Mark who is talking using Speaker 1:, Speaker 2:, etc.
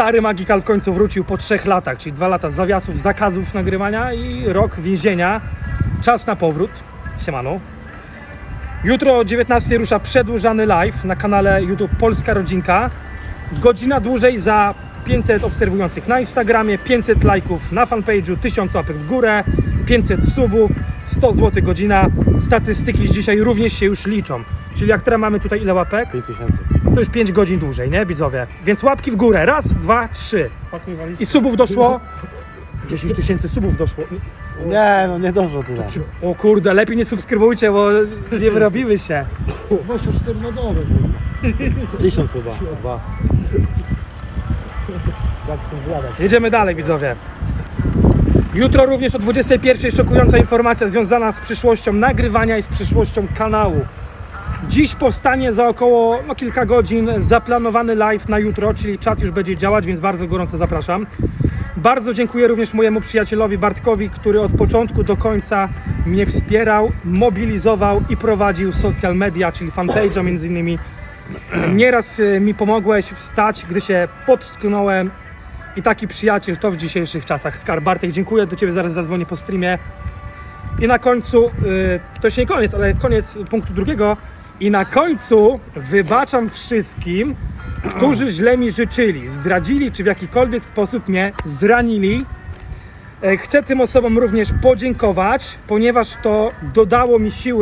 Speaker 1: Stary Magikal w końcu wrócił po trzech latach, czyli dwa lata zawiasów, zakazów nagrywania i rok więzienia. Czas na powrót. Siemano. Jutro o 19 rusza przedłużany live na kanale YouTube Polska Rodzinka. Godzina dłużej za 500 obserwujących na Instagramie, 500 lajków na fanpage'u, 1000 łapek w górę, 500 subów, 100 zł godzina. Statystyki z dzisiaj również się już liczą. Czyli jak teraz mamy tutaj ile łapek?
Speaker 2: 5000.
Speaker 1: To już 5 godzin dłużej, nie widzowie? Więc łapki w górę. Raz, dwa, trzy. I subów doszło? 10 tysięcy subów doszło.
Speaker 2: Nie, no nie doszło tyle.
Speaker 1: O kurde, lepiej nie subskrybujcie, bo nie wyrobimy się.
Speaker 3: 24 na dobę.
Speaker 2: Tysiąc chyba. Dwa. Są?
Speaker 1: Jedziemy dalej, widzowie. Jutro również o 21 szokująca informacja związana z przyszłością nagrywania i z przyszłością kanału. Dziś powstanie za około no, kilka godzin zaplanowany live na jutro, czyli czat już będzie działać, więc bardzo gorąco zapraszam. Bardzo dziękuję również mojemu przyjacielowi Bartkowi, który od początku do końca mnie wspierał, mobilizował i prowadził social media, czyli fanpage'a między innymi. Nieraz y, mi pomogłeś wstać, gdy się potknąłem i taki przyjaciel to w dzisiejszych czasach. Skarb Bartek, dziękuję, do Ciebie zaraz zadzwonię po streamie. I na końcu, y, to jeszcze nie koniec, ale koniec punktu drugiego. I na końcu wybaczam wszystkim, którzy źle mi życzyli, zdradzili czy w jakikolwiek sposób mnie zranili. E, Chcę tym osobom również podziękować, ponieważ to dodało mi siły.